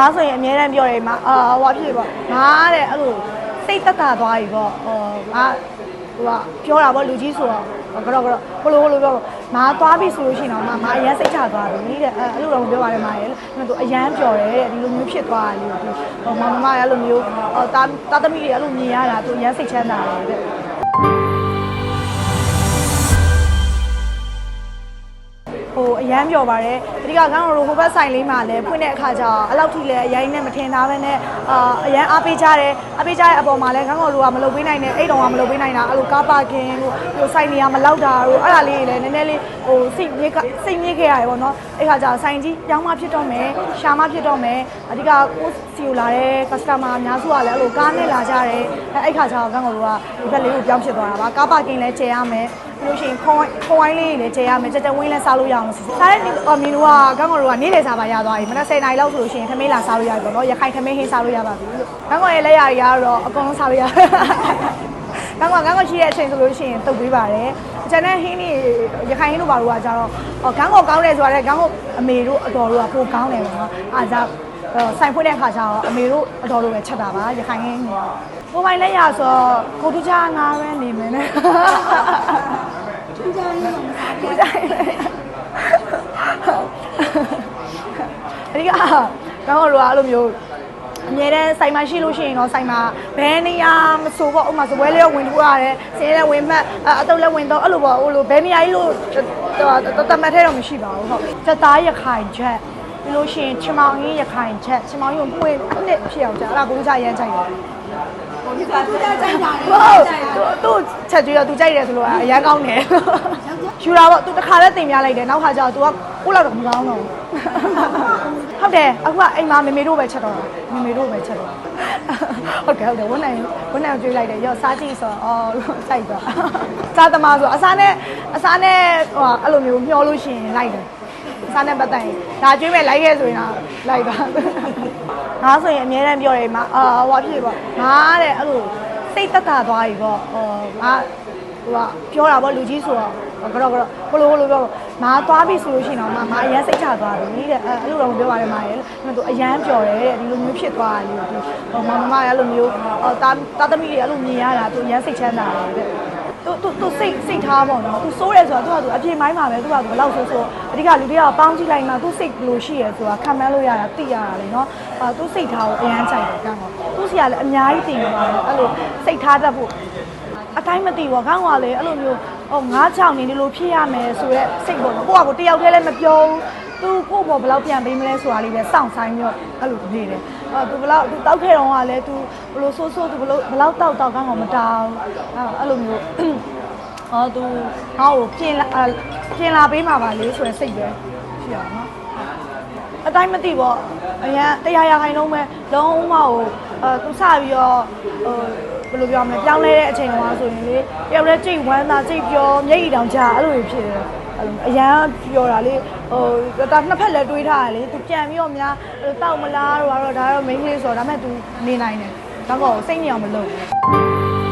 ငါဆိုရင်အများတန်းပြောတယ်မှာအာဟိုဖြစ်ပေါ့ငါတဲ့အဲ့လိုစိတ်သက်သာသွားပြီပေါ့ဟိုငါဟိုကပြောတာပေါ့လူကြီးဆိုတော့ကတော့ကတော့ဘလို့ဘလို့ပြောငါသွားပြီဆိုလို့ရှိရင်တော့ငါငါအရန်စိတ်ချသွားပြီတဲ့အဲ့အဲ့လိုတော့ပြောပါတယ်မာရဲ့အဲ့တော့အရန်ပျော်တယ်တဲ့ဒီလိုမျိုးဖြစ်သွားတယ်လို့ဟိုမမမအဲ့လိုမျိုးဟိုတာတာသမီးတွေအဲ့လိုမြင်ရတာသူအရန်စိတ်ချမ်းသာတယ်တဲ့ ဟိုအရန်ပြောပါတယ်အဓိကကန်းတော်တို့ဟိုဘက်ဆိုင်လေးမှာလည်းဖွင့်တဲ့အခါကျတော့အလောက်ထိလည်းအရင်နဲ့မထင်သားပဲနဲ့အာအရန်အားပေးကြတယ်အားပေးကြတဲ့အပေါ်မှာလည်းကန်းတော်တို့ကမလုပ်ပေးနိုင်တဲ့အဲ့တုန်းကမလုပ်ပေးနိုင်တာအဲ့လိုကားပါကင်တို့ဟိုဆိုင်နေရမလောက်တာတို့အဲ့ဒါလေးတွေလည်းနည်းနည်းလေးဟိုစိတ်မြစ်ကစိတ်မြစ်ခဲ့ရတယ်ပေါ့နော်အဲ့ခါကျတော့ဆိုင်ကြီးပြောင်းမှဖြစ်တော့မယ်ရှာမှဖြစ်တော့မယ်အဓိကကိုစီကိုလာတဲ့ customer အများစုကလည်းအဲ့လိုကားနဲ့လာကြတယ်အဲ့အဲ့ခါကျတော့ကန်းတော်တို့ကဒီဘက်လေးကိုပြောင်းဖြစ်သွားတာပါကားပါကင်လည်းကျယ်ရမယ် ပြီးလို့ရှိရင်ခွန်ခွန်ဝိုင်းလေးတွေလည်းကျေရမယ်ကြက်ကြက်ဝင်းလည်းစားလို့ရအောင်စီစားတဲ့အော်မီနိုကကောင်းကော်တို့ကနေ့လည်စားပါရသွားပြီမနက်10နာရီလောက်ဆိုလို့ရှိရင်ထမင်းလာစားလို့ရပြီပေါ့နော်ရခိုင်ထမင်းဟင်းစားလို့ရပါပြီလို့ကောင်းကော်ရဲ့လက်ရည်ကတော့အကုန်လုံးစားလို့ရကောင်းကော်ကောင်းကော်ရှိတဲ့အချိန်ဆိုလို့ရှိရင်တုတ်ပေးပါတယ်ကျန်တဲ့ဟင်းတွေရခိုင်ဟင်းတို့ဘာလို့ကကြတော့အော်ကောင်းကော်ကောင်းတယ်ဆိုတာလည်းကောင်းကော်အမေတို့အတော်တို့ကပိုကောင်းတယ်ပေါ့နော်အားကြောင့်ဆိုင်ဖွင့်တဲ့အခါကျတော့အမေတို့အတော်တို့ပဲချက်တာပါရခိုင်ဟင်းတွေကိုပိုင်လက်ရဆိုတော့ကိုတူချာငါပဲနေမယ်နဲ့ ထူးခြားရေးမှာမစားဘူး အဓိ ကတော့တော့အဲ့လိုမျိုးအမြဲတမ်းစိုက်မရှိလို့ရှိရင်တော့စိုက်မှာဘယ်နေရာမဆိုပေါ့ဥပမာစပွဲလေးရောဝင်ထူရတယ်စင်းလေးဝင်မှတ်အတုပ်လည်းဝင်တော့အဲ့လိုပေါ့ဟိုလိုဘယ်နေရာကြီးလို့တမတ်ထဲတော့မရှိပါဘူးဟုတ်စက်သားရခိုင်ချက်ပြီးလို့ရှိရင်ချမောင်ကြီးရခိုင်ချက်ချမောင်ကြီးကိုပွင့်နှစ်ဖြစ်အောင်ချက်အဲ့ဒါကိုကြရမ်းချိုက်တယ်ဒီကထူးခြားကြိုက်တာလေဟုတ်သူချက်ကြည့်တော့သူကြိုက်တယ်ဆိုလို့အရန်ကောင်းတယ်ယူတာပေါ့သူတစ်ခါလဲတင်ပြလိုက်တယ်နောက်ခါကျတော့ तू ကကိုလောက်တော့မကောင်းတော့ဘူးဟုတ်တယ်အခုကအိမ်မှာမေမေတို့ပဲချက်တော့တာမေမေတို့ပဲချက်တော့ဟုတ်ကဲ့ဟုတ်တယ်ဝန်းနိုင်ဝန်းနိုင်ကိုကြွေးလိုက်တယ်ရော့စားကြည့်ဆိုတော့အော်စိုက်သွားစားသမားဆိုအစားနဲ့အစားနဲ့ဟိုအဲ့လိုမျိုးမျောလို့ရှိရင်လိုက်တယ်အစားနဲ့ပတ်သက်ရင်ဒါကျွေးမဲ့လိုက်ခဲ့ဆိုရင်တော့လိုက်သွားငါဆိုရင်အများတန်းပြောတယ်မှာအာဟိုဖြစ်ပေါ့ငါတဲ့အဲ့လိုစိတ်သက်သာသွားပြီပေါ့ဟိုငါဟိုကပြောတာပေါ့လူကြီးဆိုတော့ကတော့ကတော့ဘလို့ဘလို့ပြော ငါသွားပြီဆိုလို့ရှိရင်တော့ငါငါအရန်စိတ်ချသွားပြီတဲ့အဲအဲ့လိုတော့ပြောပါတယ်မာရဲ့အဲ့တော့အရန်ပျော်တယ်တဲ့ဒီလိုမျိုးဖြစ်သွားတယ်လို့ဟိုမမမအဲ့လိုမျိုးဟိုတာတာသမီးတွေအဲ့လိုမြင်ရတာသူအရန်စိတ်ချမ်းသာတယ်တဲ့သူသူသူစိတ်စိတ်ထားပေါ့နော်သူစိုးတယ်ဆိုတော့သူကသူအပြေမိုင်းပါပဲသူကသူဘယ်လောက်ဆိုးဆိုးအဓိကလူတွေကပေါင်းကြည့်လိုက်မှသူစိတ်ဘယ်လိုရှိရဲဆိုတာခံမှန်းလို့ရတာသိရတာလေနော်အာသူစိတ်ထားကိုအရန်ကြိုက်တယ်ကံတော့သူစီကလည်းအများကြီးတင်ပါတယ်အဲ့လိုစိတ်ထားတတ်ဖို့အတိုင်းမသိဘူးခေါင်းကလည်းအဲ့လိုမျိုး ဟိုငါးချောင်းနေဒီလိုဖြစ်ရမယ်ဆိုတော့စိတ်ပေါ့နော်ကိုကကိုတယောက်တည်းလည်းမပြောဘူးသူကိုပေါ့ဘယ်လောက်ပြန်ပေးမလဲဆိုတာလေးပဲစောင့်ဆိုင်ပြီးတော့အဲ့လိုနေတယ်အဲ့သူဘယ်လောက်သူတောက်ခဲ့တော့ကလည်းသူဘယ်လိုဆိုးဆိုးသူဘယ်လိုဘယ်လောက်တောက်တောက်ကောင်းကောင်မတောင်းအဲ့လိုမျိုးဟောသူဟောကိုပြင်လာပြင်လာပေးမှာပါလေဆိုရယ်စိတ်ပဲရှိရအောင်နော်အတိုင်းမသိပေါ့အရင်တရားရခိုင်လုံးပဲလုံးဝဟိုအဲသူစပြီးတော့ဟို ဘယ်လိုပြောမလဲပြောင်းလဲတဲ့အချိန်တုန်းကဆိုရင်လေတယောက်တည်းကြိတ်ဝမ်းသာကြိတ်ပြောမျက်ရည်တောင်ကြာအဲ့လိုတွေဖြစ်တယ်အဲ့လိုအရန်ပြောတာလေဟိုဒါနှစ်ဖက်လည်းတွေးထားတယ်လေသူပြန်ပြီးတော့များတောက်မလားတော့တော့ဒါတော့မိန်းကလေးဆိုတော့ဒါမဲ့ तू နေနိုင်တယ်ဒါကောစိတ်ညစ်အောင်မလုပ်ဘူး